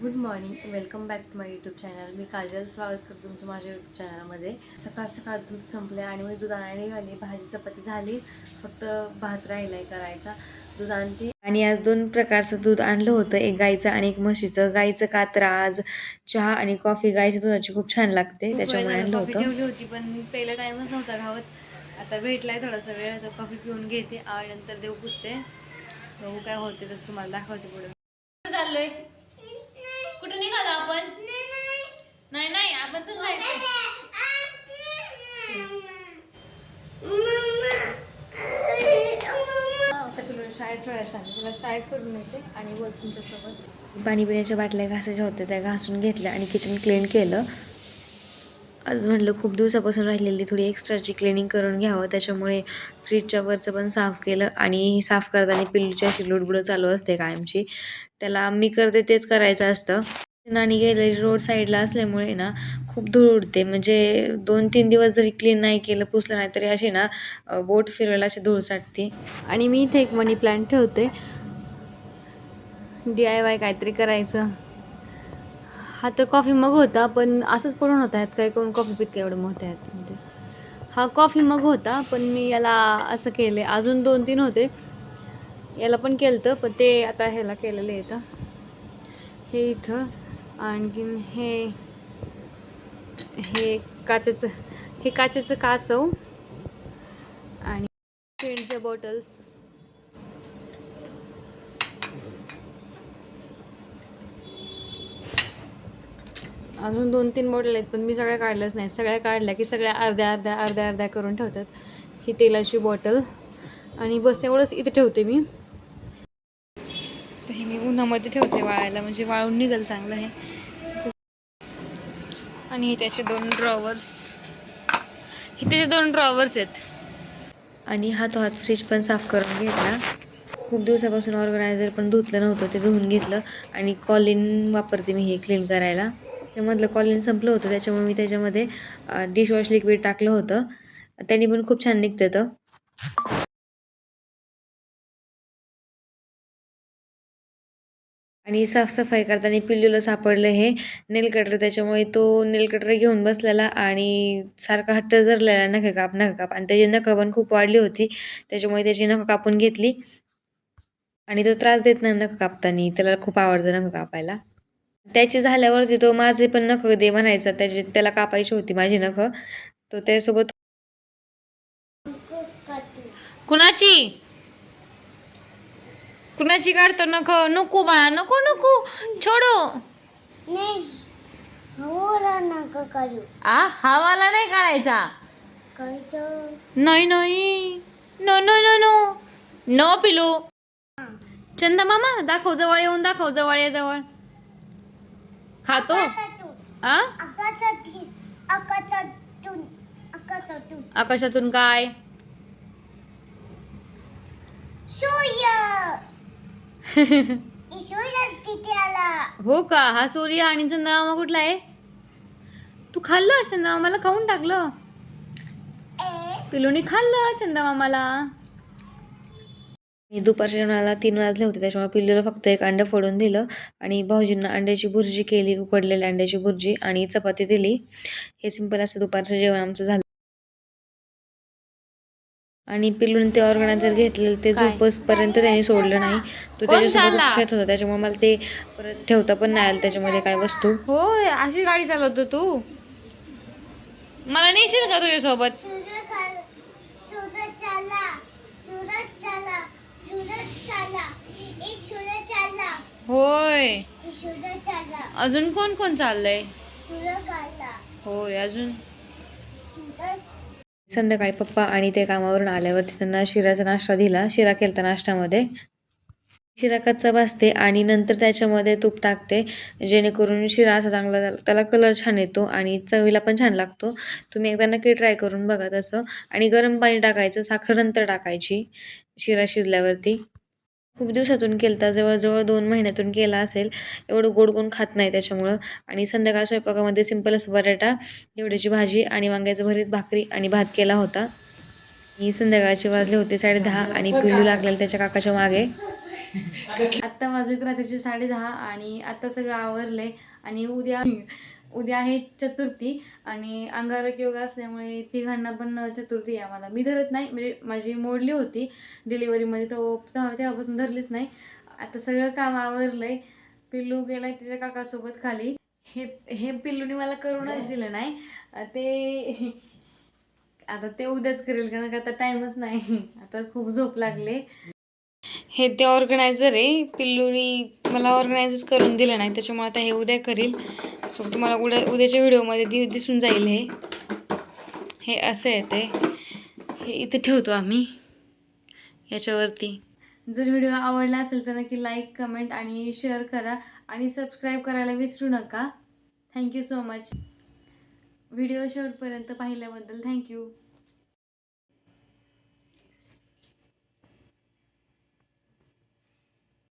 Good morning welcome back to my YouTube channel. मी काजल स्वागत करते तुमचं माझ्या यूट्यूब चॅनलमध्ये. सकाळ सकाळ दूध संपले आणि मी दूध आणायला घाली भाजी चपाती झाली. फक्त भात राहिलाय करायचा. दूध आणते. आणि आज दोन प्रकारचं दूध आणलं होतं. एक गाईचं आणि एक म्हशीचं. गाईचं कात्रा आज चहा आणि कॉफी गाईच्या दुधाची खूप छान लागते. त्याच्यामुळे आणलं होतं. ठेवली होती पण पहिला टाइमच नव्हता गावात आता भेटलाय थोडासा वेळ तर कॉफी पिऊन घेते. आणि नंतर देव पुसते. बघू काय होते तसं तुम्हाला दाखवते पुढे. चाललोय कुठं निघालो आपण नाही नाही आपण चल जायचं आता तुला शाळेत सोडायला सांग तुला शाळेत सोडून येते आणि बोल तुमच्यासोबत. पाणी पिण्याच्या बाटल्या घासायच्या होत्या त्या घासून घेतल्या आणि किचन क्लीन केलं. आज म्हटलं खूप दिवसापासून राहिलेली थोडी एक्स्ट्राची क्लिनिंग करून घ्यावं. त्याच्यामुळे फ्रीजच्या वरचं पण साफ केलं आणि साफ करताना पिल्लूची अशी लुडबुडं चालू असते कायमची. त्याला मी करते तेच करायचं असतं. नानी गेले रोड साईडला असल्यामुळे ना खूप धूळ उडते. म्हणजे दोन तीन दिवस जरी क्लीन नाही केलं पुसलं नाही तरी अशी ना बोट फिरवायला अशी धूळ साठते. आणि मी इथे एक मनी प्लांट ठेवते. डी आय वाय काहीतरी करायचं. हा तर कॉफी मग होता पण असंच पडून होत आहेत काय कोण कॉफी पित एवढं मोठे आहेत हा कॉफी मग होता पण मी याला असं केले. अजून दोन तीन होते. याला पण केलं होतं पण ते आता ह्याला केलेलं येतं हे इथं. आणखीन हे हे काचेचं हे काचेचं कासव आणि पेंटच्या बॉटल्स अजून दोन तीन बॉटल आहेत पण मी सगळ्या काढल्याच नाही सगळ्या काढल्या की सगळ्या अर्ध्या अर्ध्या अर्ध्या अर्ध्या करून ठेवतात ही तेलाची बॉटल आणि बस एवढंच इथे ठेवते मी. हे मी उन्हामध्ये ठेवते वाळायला म्हणजे वाळून निघेल चांगलं हे आणि हे त्याचे दोन ड्रॉवर्स हे त्याचे दोन ड्रॉवर्स आहेत. आणि हात हात फ्रीज पण साफ करून घेतला. खूप दिवसापासून ऑर्गनायझर पण धुतलं नव्हतं ते धुवून घेतलं. आणि कॉलिन वापरते मी हे क्लीन करायला. त्यामधलं कॉलिन संपलं होतं त्याच्यामुळे मी त्याच्यामध्ये डिशवॉश लिक्विड टाकलं होतं. त्यांनी पण खूप छान निघतं आणि साफसफाई करताना पिल्लूला सापडलं हे नेल कटर त्याच्यामुळे तो नेल कटर घेऊन बसलेला आणि सारखा हट्ट धरलेला नखं काप नखं काप आणि त्याची नखं पण खूप वाढली होती त्याच्यामुळे त्याची नखं कापून घेतली. आणि तो त्रास देत नाही नखं कापताना त्याला खूप आवडतं नखं कापायला. त्याची झाल्यावरती तो माझे पण नखं दे म्हणायचा त्याची त्याला कापायची होती माझी नखं. तो त्याच्यासोबत कुणाची? कुणाची काढतो नको नको बाळा नको नको. छोडो. नाही होला नका करू आ हवाला नाही काढायचा. नाही नाही. No no no no. No पिलू. चंदा मामा दाखव जवळ येऊन दाखव जवळ ये जवळ. खातो? आ? आकाशातून काय? सूर्य. हो का? हा सूर्य आणि चंदा मामा कुठला आहे? तू खाल्लं चंदा मामाला खाऊन टाकलं? पिलूनी खाल्लं चंदा मामाला दुपारच्या जेवणाला तीन वाजले होते त्याच्यामुळे पिल्लूला फक्त एक अंडं फोडून दिलं आणि भाऊजींना अंड्याची भुर्जी केली उकडलेल्या अंड्याची भुर्जी आणि चपाती दिली. हे सिंपल असं दुपारचं जेवण आमचं झालं. आणि पिल्लूने ते ऑर्गनायझर घेतलेलं ते? झोपसपर्यंत त्यांनी सोडलं नाही. तो त्याच्यासोबतच? खेळत होता. त्याच्यामुळे मला ते परत ठेवता पण नाही आलं त्याच्यामध्ये काय वस्तू. होय अशी गाडी चालवतो तू? मला नेशील का तुझ्यासोबत? होय. अजून कोण कोण चाललंय? होय अजून. संध्याकाळी पप्पा आणि ते कामावरून आल्यावरती त्यांना शिराचा नाश्ता दिला. शिरा केलता नाश्त्यामध्ये. शिरा कच्चा भासते आणि नंतर त्याच्यामध्ये तूप टाकते. जेणेकरून शिरा असा चांगला त्याला कलर छान येतो आणि चवीला पण छान लागतो. तुम्ही एकदा नक्की ट्राय करून बघा तसं. आणि गरम पाणी टाकायचं. साखर नंतर टाकायची. शिरा शिजल्यावरती. खूप दिवसातून केलता जवळजवळ दोन महिन्यातून केला असेल. एवढं गोड कोण खात नाही त्याच्यामुळं. आणि संध्याकाळ स्वयंपाकामध्ये सिंपल असं बटाटा एवढ्याची भाजी आणि वांग्याचं भरीत भाकरी आणि भात केला होता. ही संध्याकाळचे वाजले होते साडे दहा आणि पिल्लू लागलेलं त्याच्या काकाच्या मागे. आत्ता वाजलेत रात्रीचे साडे दहा आणि आत्ता सगळं आवरलंय आणि उद्या उद्या आहे चतुर्थी आणि अंगारक योग असल्यामुळे तिघांना पण चतुर्थी आहे आम्हाला. मी धरत नाही म्हणजे माझी मोडली होती डिलिव्हरीमध्ये तो तेव्हा तेव्हापासून धरलीच नाही. आता सगळं काम आवरलंय. पिल्लू गेलाय तिच्या काकासोबत खाली. हे हे पिल्लूने मला करूनच दिलं नाही. ते आता ते उद्याच करेल कारण का आता टाईमच नाही. आता खूप झोप लागले. हे ते ऑर्गनायझर आहे. पिल्लूनी मला ऑर्गनायझच करून दिलं नाही त्याच्यामुळे आता हे उद्या करील. सो तुम्हाला उद्या उद्याच्या व्हिडिओमध्ये दि दिसून जाईल हे. हे असं आहे ते. हे इथे ठेवतो आम्ही. याच्यावरती. जर व्हिडिओ आवडला असेल तर नक्की लाईक कमेंट आणि शेअर करा. आणि सबस्क्राईब करायला विसरू नका. थँक्यू सो मच व्हिडिओ शेवटपर्यंत पाहिल्याबद्दल थँक्यू